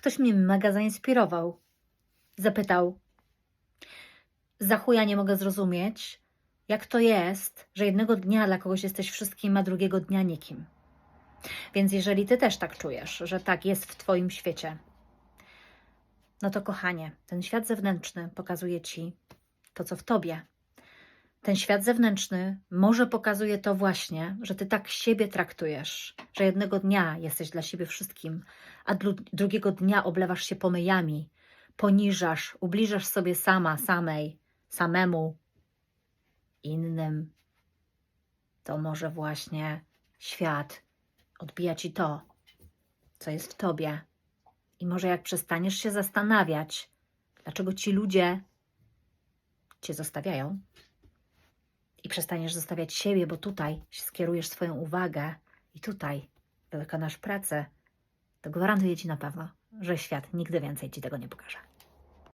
Ktoś mnie mega zainspirował. Zapytał: Za chuja nie mogę zrozumieć, jak to jest, że jednego dnia dla kogoś jesteś wszystkim, a drugiego dnia nikim. Więc jeżeli ty też tak czujesz, że tak jest w twoim świecie, no to kochanie, ten świat zewnętrzny pokazuje ci to, co w tobie. Ten świat zewnętrzny może pokazuje to właśnie, że ty tak siebie traktujesz, że jednego dnia jesteś dla siebie wszystkim, a dru- drugiego dnia oblewasz się pomyjami, poniżasz, ubliżasz sobie sama, samej, samemu, innym. To może właśnie świat odbija ci to, co jest w tobie. I może jak przestaniesz się zastanawiać, dlaczego ci ludzie cię zostawiają, i przestaniesz zostawiać siebie, bo tutaj skierujesz swoją uwagę i tutaj wykonasz pracę, to gwarantuję ci na pewno, że świat nigdy więcej ci tego nie pokaże.